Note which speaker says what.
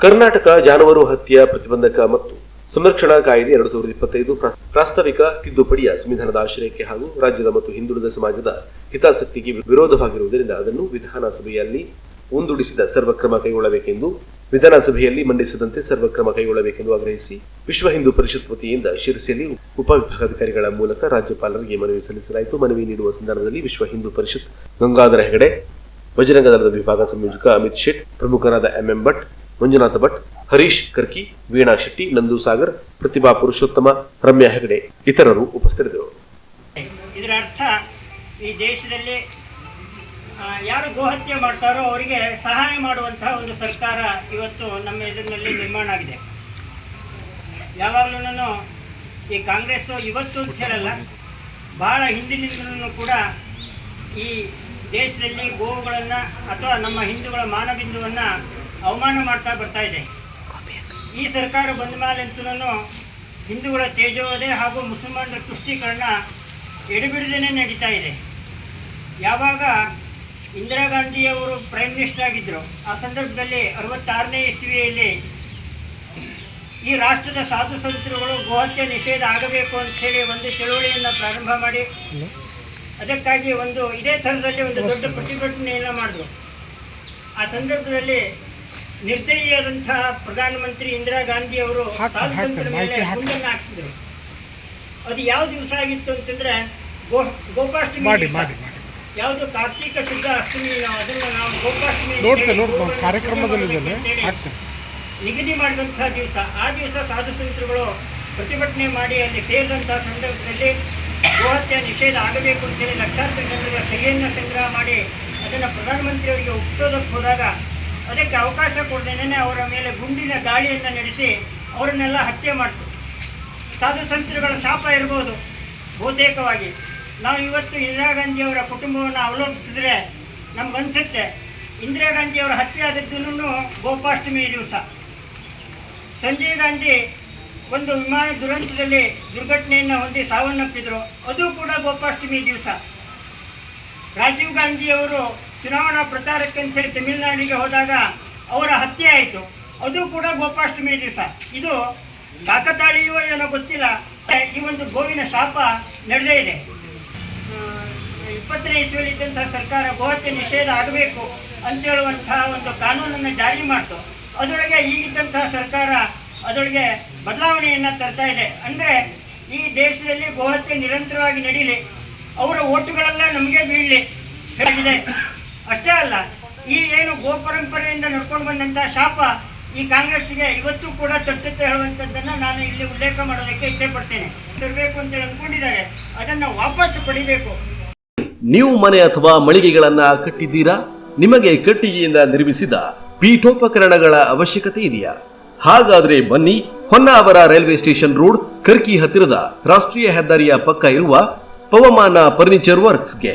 Speaker 1: ಕರ್ನಾಟಕ ಜಾನುವಾರು ಹತ್ಯೆ ಪ್ರತಿಬಂಧಕ ಮತ್ತು ಸಂರಕ್ಷಣಾ ಕಾಯ್ದೆ ಎರಡು ಸಾವಿರದ ಇಪ್ಪತ್ತೈದು ಪ್ರಾಸ್- ಪ್ರಾಸ್ತಾವಿಕ ತಿದ್ದುಪಡಿಯ ಸಂವಿಧಾನದ ಆಶ್ರಯಕ್ಕೆ ಹಾಗೂ ರಾಜ್ಯದ ಮತ್ತು ಹಿಂದುಳಿದ ಸಮಾಜದ ಹಿತಾಸಕ್ತಿಗೆ ವಿರೋಧವಾಗಿರುವುದರಿಂದ ಅದನ್ನು ವಿಧಾನಸಭೆಯಲ್ಲಿ ಮುಂದೂಡಿಸಿದ ಸರ್ವಕ್ರಮ ಕೈಗೊಳ್ಳಬೇಕೆಂದು, ವಿಧಾನಸಭೆಯಲ್ಲಿ ಮಂಡಿಸದಂತೆ ಸರ್ವಕ್ರಮ ಕೈಗೊಳ್ಳಬೇಕೆಂದು ಆಗ್ರಹಿಸಿ ವಿಶ್ವ ಹಿಂದೂ ಪರಿಷತ್ ವತಿಯಿಂದ ಶಿರಸಿಯಲ್ಲಿ ಉಪವಿಭಾಗಾಧಿಕಾರಿಗಳ ಮೂಲಕ ರಾಜ್ಯಪಾಲರಿಗೆ ಮನವಿ ಸಲ್ಲಿಸಲಾಯಿತು. ಮನವಿ ನೀಡುವ ಸಂದರ್ಭದಲ್ಲಿ ವಿಶ್ವ ಹಿಂದೂ ಪರಿಷತ್ ಗಂಗಾಧರ ಹೆಗಡೆ ಬಜರಂಗ ದಳದ ವಿಭಾಗ ಸಂಯೋಜಕ ಅಮಿತ್ ಶೆಟ್, ಪ್ರಮುಖರಾದ ಎಂಎಂ ಭಟ್ ಮಂಜುನಾಥ ಭಟ್, ಹರೀಶ್ ಕರ್ಕಿ, ವೀಣಾ ಶೆಟ್ಟಿ, ನಂದು ಸಾಗರ್, ಪ್ರತಿಭಾ ಪುರುಷೋತ್ತಮ, ರಮ್ಯಾ ಹೆಗಡೆ ಇತರರು ಉಪಸ್ಥಿತರಿದ್ದರು.
Speaker 2: ಇದರ ಅರ್ಥ ಈ ದೇಶದಲ್ಲಿ ಯಾರು ಗೋಹತ್ಯೆ ಮಾಡ್ತಾರೋ ಅವರಿಗೆ ಸಹಾಯ ಮಾಡುವಂತಹ ಒಂದು ಸರ್ಕಾರ ಇವತ್ತು ನಮ್ಮ ಎದುರಿನಲ್ಲಿ ನಿರ್ಮಾಣ ಆಗಿದೆ. ಯಾವಾಗಲೂ ಈ ಕಾಂಗ್ರೆಸ್ ಇವತ್ತು ಅಂತ ಹೇಳಲ್ಲ, ಬಹಳ ಹಿಂದಿನಿಂದಲೂ ಕೂಡ ಈ ದೇಶದಲ್ಲಿ ಗೋವುಗಳನ್ನು ಅಥವಾ ನಮ್ಮ ಹಿಂದೂಗಳ ಮಾನಬಿಂದುವನ್ನು ಅವಮಾನ ಮಾಡ್ತಾ ಬರ್ತಾ ಇದೆ. ಈ ಸರ್ಕಾರ ಬಂದ ಅಂತೂ ಹಿಂದೂಗಳ ತೇಜೋವಧೆ ಹಾಗೂ ಮುಸಲ್ಮಾನರ ತುಷ್ಟೀಕರಣ ಎಡೆಬಿಡದೇನೆ ನಡೀತಾ ಇದೆ. ಯಾವಾಗ ಇಂದಿರಾ ಗಾಂಧಿಯವರು ಪ್ರೈಮ್ ಮಿನಿಸ್ಟರ್ ಆಗಿದ್ದರು ಆ ಸಂದರ್ಭದಲ್ಲಿ ಅರವತ್ತಾರನೇ ಇಸ್ವಿಯಲ್ಲಿ ಈ ರಾಷ್ಟ್ರದ ಸಾಧು ಸಂತರುಗಳು ಗೋಹತ್ಯೆ ನಿಷೇಧ ಆಗಬೇಕು ಅಂಥೇಳಿ ಒಂದು ಚಳುವಳಿಯನ್ನು ಪ್ರಾರಂಭ ಮಾಡಿ ಅದಕ್ಕಾಗಿ ಒಂದು ಇದೇ ಥರದಲ್ಲಿ ಒಂದು ದೊಡ್ಡ ಪ್ರತಿಭಟನೆಯನ್ನು ಮಾಡಿದ್ರು. ಆ ಸಂದರ್ಭದಲ್ಲಿ ನಿರ್ದಯಿಯಾದಂತಹ ಪ್ರಧಾನಮಂತ್ರಿ ಇಂದಿರಾ ಗಾಂಧಿ ಅವರು ಸಾಧು ಮೇಲೆ ಗುಂಡನ್ನು ಹಾಕ್ಸಿದ್ರು. ಅದು ಯಾವ ದಿವಸ ಆಗಿತ್ತು ಅಂತಂದ್ರೆ ಗೋ
Speaker 3: ಮಾಡಿ
Speaker 2: ಯಾವುದು ಕಾರ್ತಿಕ ಶುದ್ಧ ಅಷ್ಟಮಿ ನಾವು ಅದನ್ನು ನಾವು
Speaker 3: ಕಾರ್ಯಕ್ರಮದಲ್ಲಿ
Speaker 2: ನಿಗದಿ ಮಾಡಿದಂತಹ ದಿವಸ. ಆ ದಿವಸ ಸಾಧು ಸಂತರುಗಳು ಪ್ರತಿಭಟನೆ ಮಾಡಿ ಅಲ್ಲಿ ಸೇರಿದಂತಹ ಸಂದರ್ಭದಲ್ಲಿ ಗೋಹತ್ಯೆ ನಿಷೇಧ ಆಗಬೇಕು ಅಂತೇಳಿ ಲಕ್ಷಾಂತರ ಜನರ ಸಹಿಯನ್ನು ಸಂಗ್ರಹ ಮಾಡಿ ಅದನ್ನು ಪ್ರಧಾನಮಂತ್ರಿಯವರಿಗೆ ಒಪ್ಪಿಸೋದಕ್ಕೆ ಹೋದಾಗ ಅದಕ್ಕೆ ಅವಕಾಶ ಕೊಡದೇನೆ ಅವರ ಮೇಲೆ ಗುಂಡಿನ ಗಾಳಿಯನ್ನು ನಡೆಸಿ ಅವರನ್ನೆಲ್ಲ ಹತ್ಯೆ ಮಾಡ್ತು. ಸಾಧು ಸಂತರುಗಳ ಶಾಪ ಇರ್ಬೋದು, ಬಹುತೇಕವಾಗಿ. ನಾವು ಇವತ್ತು ಇಂದಿರಾ ಗಾಂಧಿಯವರ ಕುಟುಂಬವನ್ನು ಅವಲೋಕಿಸಿದ್ರೆ ನಮಗನ್ಸುತ್ತೆ ಇಂದಿರಾ ಗಾಂಧಿಯವರ ಹತ್ಯೆ ಆದದ್ದನ್ನು ಗೋಪಾಷ್ಟಮಿ ದಿವಸ. ಸಂಜೀವ್ ಗಾಂಧಿ ಒಂದು ವಿಮಾನ ದುರಂತದಲ್ಲಿ ದುರ್ಘಟನೆಯನ್ನು ಹೊಂದಿ ಸಾವನ್ನಪ್ಪಿದ್ರು, ಅದು ಕೂಡ ಗೋಪಾಷ್ಟಮಿ ದಿವಸ. ರಾಜೀವ್ ಗಾಂಧಿಯವರು ಚುನಾವಣಾ ಪ್ರಚಾರಕ್ಕೆ ಅಂತೇಳಿ ತಮಿಳುನಾಡಿಗೆ ಹೋದಾಗ ಅವರ ಹತ್ಯೆ ಆಯಿತು. ಅದು ಕೂಡ ಗೋಪಾಷ್ಟಮಿ ದಿವಸ. ಇದು ಕಾಕತಾಳಿಯೋ ಏನೋ ಗೊತ್ತಿಲ್ಲ. ಈ ಒಂದು ಗೋವಿನ ಶಾಪ ನಡೆದೇ ಇದೆ. ಇಪ್ಪತ್ತನೇ ಇಸ್ವಿಯಲ್ಲಿ ಇದ್ದಂತಹ ಸರ್ಕಾರ ಗೋಹತ್ಯೆ ನಿಷೇಧ ಆಗಬೇಕು ಅಂತ ಹೇಳುವಂತಹ ಒಂದು ಕಾನೂನನ್ನು ಜಾರಿ ಮಾಡ್ತು. ಅದರೊಳಗೆ ಈಗಿದ್ದಂತಹ ಸರ್ಕಾರ ಅದರೊಳಗೆ ಬದಲಾವಣೆಯನ್ನು ತರ್ತಾ ಇದೆ. ಅಂದರೆ ಈ ದೇಶದಲ್ಲಿ ಗೋಹತ್ಯೆ ನಿರಂತರವಾಗಿ ನಡೀಲಿ. ಅವರ ಓಟುಗಳೆಲ್ಲ ನಮಗೆ ಬೀಳಲಿ. ಹೇಳಿದೆ ಅಷ್ಟೇ ಅಲ್ಲ, ಈ ಏನು ಗೋ ಪರಂಪರೆಯಿಂದ ನಡ್ಕೊಂಡು ಬಂದಂತಹ ಶಾಪ ಈ ಕಾಂಗ್ರೆಸ್ಗೆ ಇವತ್ತು ಕೂಡ ತಟ್ಟುತ್ತೆ ಹೇಳುವಂಥದ್ದನ್ನು ನಾನು ಇಲ್ಲಿ ಉಲ್ಲೇಖ ಮಾಡೋದಕ್ಕೆ ಇಚ್ಛೆ ಪಡ್ತೇನೆ. ತರಬೇಕು ಅಂತೇಳಿ ಅಂದ್ಕೊಂಡಿದ್ದಾರೆ. ಅದನ್ನು ವಾಪಸ್ ಪಡಿಬೇಕು.
Speaker 1: ನೀವು ಮನೆ ಅಥವಾ ಮಳಿಗೆಗಳನ್ನ ಕಟ್ಟಿದ್ದೀರಾ? ನಿಮಗೆ ಕಟ್ಟಿಗೆಯಿಂದ ನಿರ್ಮಿಸಿದ ಪೀಠೋಪಕರಣಗಳ ಅವಶ್ಯಕತೆ ಇದೆಯಾ? ಹಾಗಾದ್ರೆ ಬನ್ನಿ Honnavar railway station road Karki ಹತ್ತಿರದ ರಾಷ್ಟ್ರೀಯ ಹೆದ್ದಾರಿಯ ಪಕ್ಕ ಇರುವ ಪವಮಾನ ಫರ್ನಿಚರ್ ವರ್ಕ್ಸ್ಗೆ.